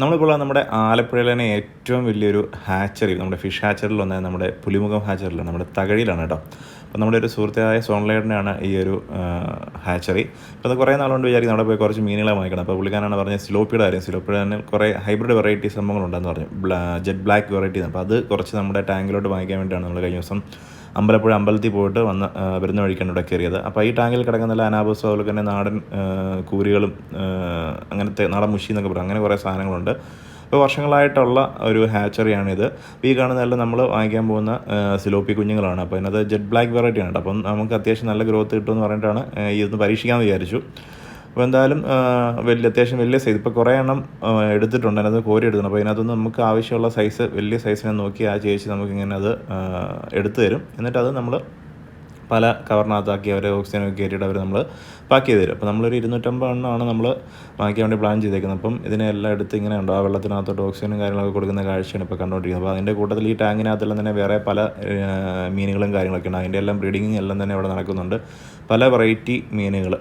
നമ്മളിപ്പോൾ നമ്മുടെ ആലപ്പുഴയിലെ തന്നെ ഏറ്റവും വലിയൊരു ഹാച്ചറി നമ്മുടെ ഫിഷ് ഹാച്ചറിൽ വന്നത് നമ്മുടെ പുലിമുഖം ഹാച്ചറിലാണ് നമ്മുടെ തകഴിയിലാണ് കേട്ടോ. അപ്പോൾ നമ്മുടെ ഒരു സുഹൃത്തായ സോൺലൈഡിനാണ് ഈ ഒരു ഹാച്ചറി. അപ്പോൾ അത് കുറേ നാളുകൊണ്ട് വിചാരിക്കും അവിടെ പോയി കുറച്ച് മീനുകളെ വാങ്ങിക്കണം. അപ്പോൾ പുള്ളിക്കാനാണ് പറഞ്ഞത് സ്ലോപ്പിയുടെ കാര്യം. സ്ലോപ്പിയുടെ തന്നെ കുറേ ഹൈബ്രിഡ് വെറൈറ്റി സംഭവങ്ങളുണ്ടെന്ന് പറഞ്ഞു. ജെറ്റ് ബ്ലാക്ക് വെറൈറ്റി അപ്പോൾ അത് കുറച്ച് നമ്മുടെ ടാങ്കിലോട്ട് വാങ്ങിക്കാൻ വേണ്ടിയാണ് നമ്മൾ കഴിഞ്ഞ ദിവസം അമ്പലപ്പുഴ അമ്പലത്തിൽ പോയിട്ട് വന്ന് വരുന്ന വഴിക്കാണ് ഇവിടെ കയറിയത്. അപ്പോൾ ഈ ടാങ്കിൽ കിടക്കുന്ന നല്ല അനാബസും അതുപോലെ തന്നെ നാടൻ കൂരികളും അങ്ങനത്തെ നാടൻ മുഷി എന്നൊക്കെ പറയും. അങ്ങനെ കുറേ സാധനങ്ങളുണ്ട്. ഇപ്പോൾ വർഷങ്ങളായിട്ടുള്ള ഒരു ഹാച്ചറിയാണിത്. ഈ കാണുന്നതെല്ലാം നമ്മൾ വാങ്ങിക്കാൻ പോകുന്ന സിലോപ്പി കുഞ്ഞുങ്ങളാണ്. അപ്പോൾ അതിനകത്ത് ജെറ്റ് ബ്ലാക്ക് വെറൈറ്റി ആണ് കേട്ടോ. അപ്പം നമുക്ക് അത്യാവശ്യം നല്ല ഗ്രോത്ത് കിട്ടുമെന്ന് പറഞ്ഞിട്ടാണ് ഇതൊന്ന് പരീക്ഷിക്കാമെന്ന് വിചാരിച്ചു. അപ്പോൾ എന്തായാലും വലിയ അത്യാവശ്യം വലിയ സൈസ് ഇപ്പോൾ കുറേ എണ്ണം എടുത്തിട്ടുണ്ട്. അതിനകത്ത് കോരി എടുക്കണം. അപ്പോൾ അതിനകത്തുനിന്ന് നമുക്ക് ആവശ്യമുള്ള സൈസ് വലിയ സൈസിനെ നോക്കി ആ ചേച്ചി നമുക്കിങ്ങനെ അത് എടുത്തു തരും. എന്നിട്ട് അത് നമ്മൾ പല കവറിനകത്താക്കി അവരെ ഓക്സിജനൊക്കെ കയറ്റിയിട്ട് അവർ നമ്മൾ പാക്ക് ചെയ്ത് തരും. അപ്പോൾ നമ്മളൊരു ഇരുന്നൂറ്റമ്പത് എണ്ണമാണ് നമ്മൾ വാങ്ങിക്കാൻ വേണ്ടി പ്ലാൻ ചെയ്തേക്കുന്നത്. അപ്പം ഇതിനെല്ലാം എടുത്ത് ഇങ്ങനെ ഉണ്ട് ആ വെള്ളത്തിനകത്തോട്ട് ഓക്സിജനും കാര്യങ്ങളൊക്കെ കൊടുക്കുന്ന കാഴ്ചയാണ് ഇപ്പോൾ കണ്ടുകൊണ്ടിരിക്കുന്നത് അപ്പോൾ അതിന്റെ കൂട്ടത്തിൽ ഈ ടാങ്കിനകത്തെല്ലാം തന്നെ വേറെ പല മീനുകളും കാര്യങ്ങളൊക്കെ ഉണ്ട്. അതിന്റെ എല്ലാം ബ്രീഡിങ്ങും എല്ലാം തന്നെ ഇവിടെ നടക്കുന്നുണ്ട്. പല വെറൈറ്റി മീനുകൾ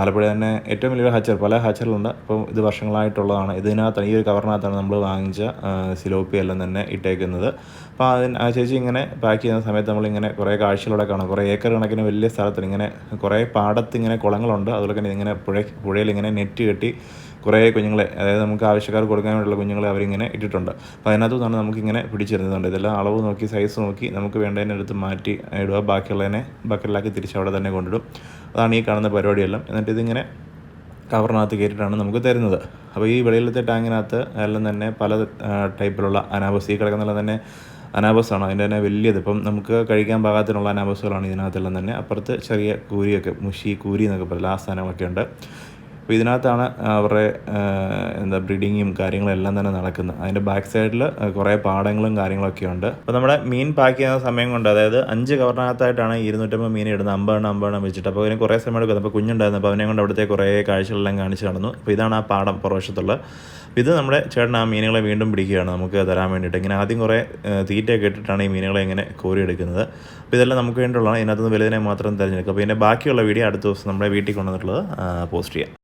ആലപ്പുഴ തന്നെ ഏറ്റവും വലിയൊരു ഹാച്ചർ പല ഹാച്ചറിലുണ്ട്. അപ്പോൾ ഇത് വർഷങ്ങളായിട്ടുള്ളതാണ്. ഇതിനകത്താണ് ഈ ഒരു കവറിനകത്താണ് നമ്മൾ വാങ്ങിച്ച സിലോപ്പി എല്ലാം തന്നെ ഇട്ടേക്കുന്നത്. അപ്പോൾ അതിന് ആ ചേച്ചി ഇങ്ങനെ പാക്ക് ചെയ്യുന്ന സമയത്ത് നമ്മളിങ്ങനെ കുറേ കാഴ്ചകളോടെ കാണാം. കുറേ ഏക്കർ കണക്കിന് വലിയ സ്ഥലത്തിൽ ഇങ്ങനെ കുറേ പാടത്ത് ഇങ്ങനെ കുളങ്ങളുണ്ട്. അതുപോലെ തന്നെ ഇങ്ങനെ പുഴ പുഴയിൽ ഇങ്ങനെ നെറ്റ് കെട്ടി കുറേ കുഞ്ഞുങ്ങളെ അതായത് നമുക്ക് ആവശ്യക്കാർ കൊടുക്കാൻ വേണ്ടിയുള്ള കുഞ്ഞുങ്ങളെ അവരിങ്ങനെ ഇട്ടിട്ടുണ്ട്. അപ്പോൾ അതിനകത്തു നിന്നാണ് നമുക്കിങ്ങനെ പിടിച്ചിരുന്നുണ്ട് ഇതെല്ലാം അളവ് നോക്കി സൈസ് നോക്കി നമുക്ക് വേണ്ടതിനെടുത്ത് മാറ്റി ഇടുക. ബാക്കിയുള്ളതിനെ ബക്കറ്റിലാക്കി തിരിച്ച് അവിടെ തന്നെ കൊണ്ടിടും. അതാണ് ഈ കാണുന്ന പരിപാടിയെല്ലാം. എന്നിട്ട് ഇതിങ്ങനെ കവറിനകത്ത് കയറ്റിയിട്ടാണ് നമുക്ക് തരുന്നത്. അപ്പോൾ ഈ വെളിയിലത്തെ ടാങ്കിനകത്ത് എല്ലാം തന്നെ പല ടൈപ്പിലുള്ള അനാബസ് ഈ കിടക്കുന്നുള്ള തന്നെ അനാബസാണ്. അതിന്റെ തന്നെ വലിയത്. ഇപ്പം നമുക്ക് കഴിക്കാൻ പാകത്തിനുള്ള അനാബസുകളാണ് ഇതിനകത്തെല്ലാം തന്നെ. അപ്പുറത്ത് ചെറിയ കൂരിയൊക്കെ മുഷി കൂരി എന്നൊക്കെ പറയില്ല ആ സാധനങ്ങളൊക്കെ ഉണ്ട് അപ്പോൾ ഇതിനകത്താണ് അവരുടെ എന്താ ബ്രീഡിങ്ങും കാര്യങ്ങളും എല്ലാം തന്നെ നടക്കുന്നത്. അതിന്റെ ബാക്ക് സൈഡിൽ കുറേ പാടങ്ങളും കാര്യങ്ങളൊക്കെ ഉണ്ട്. അപ്പോൾ നമ്മുടെ മീൻ പാക്ക് ചെയ്യുന്ന സമയം കൊണ്ട് അതായത് അഞ്ച് കവറിനകത്തായിട്ടാണ് ഇരുന്നൂറ്റമ്പത് മീൻ ഇടുന്നത്. അമ്പതെണ്ണം അമ്പതെണ്ണം വെച്ചിട്ട്. അപ്പോൾ അതിന് കുറേ സമയം എടുക്കുന്നത് അപ്പോൾ കുഞ്ഞുണ്ടായിരുന്നു. അപ്പോൾ അവനെ കൊണ്ട് അവിടുത്തെ കുറേ കാഴ്ചകളെല്ലാം കാണിച്ച് നടന്നു. അപ്പോൾ ഇതാണ് ആ പാടം പുറവശത്തുള്ള. ഇത് നമ്മുടെ ചേട്ടൻ ആ മീനുകളെ വീണ്ടും പിടിക്കുകയാണ്. നമുക്ക് തരാൻ വേണ്ടിയിട്ട്. ഇങ്ങനെ ആദ്യം കുറേ തീറ്റ തീറ്റയൊക്കെ ഇട്ടിട്ടാണ് ഈ മീനുകളെ ഇങ്ങനെ കോരിയെടുക്കുന്നത്. അപ്പോൾ ഇതെല്ലാം നമുക്ക് വേണ്ടിയുള്ളതാണ്. ഇതിനകത്തുനിന്ന് വലുതിനെ മാത്രം തിരഞ്ഞെടുക്കുക. അപ്പോൾ ഇതിന്റെ ബാക്കിയുള്ള വീഡിയോ അടുത്ത ദിവസം നമ്മുടെ വീട്ടിൽ കൊണ്ടുവന്നിട്ടുള്ളത് പോസ്റ്റ് ചെയ്യാം.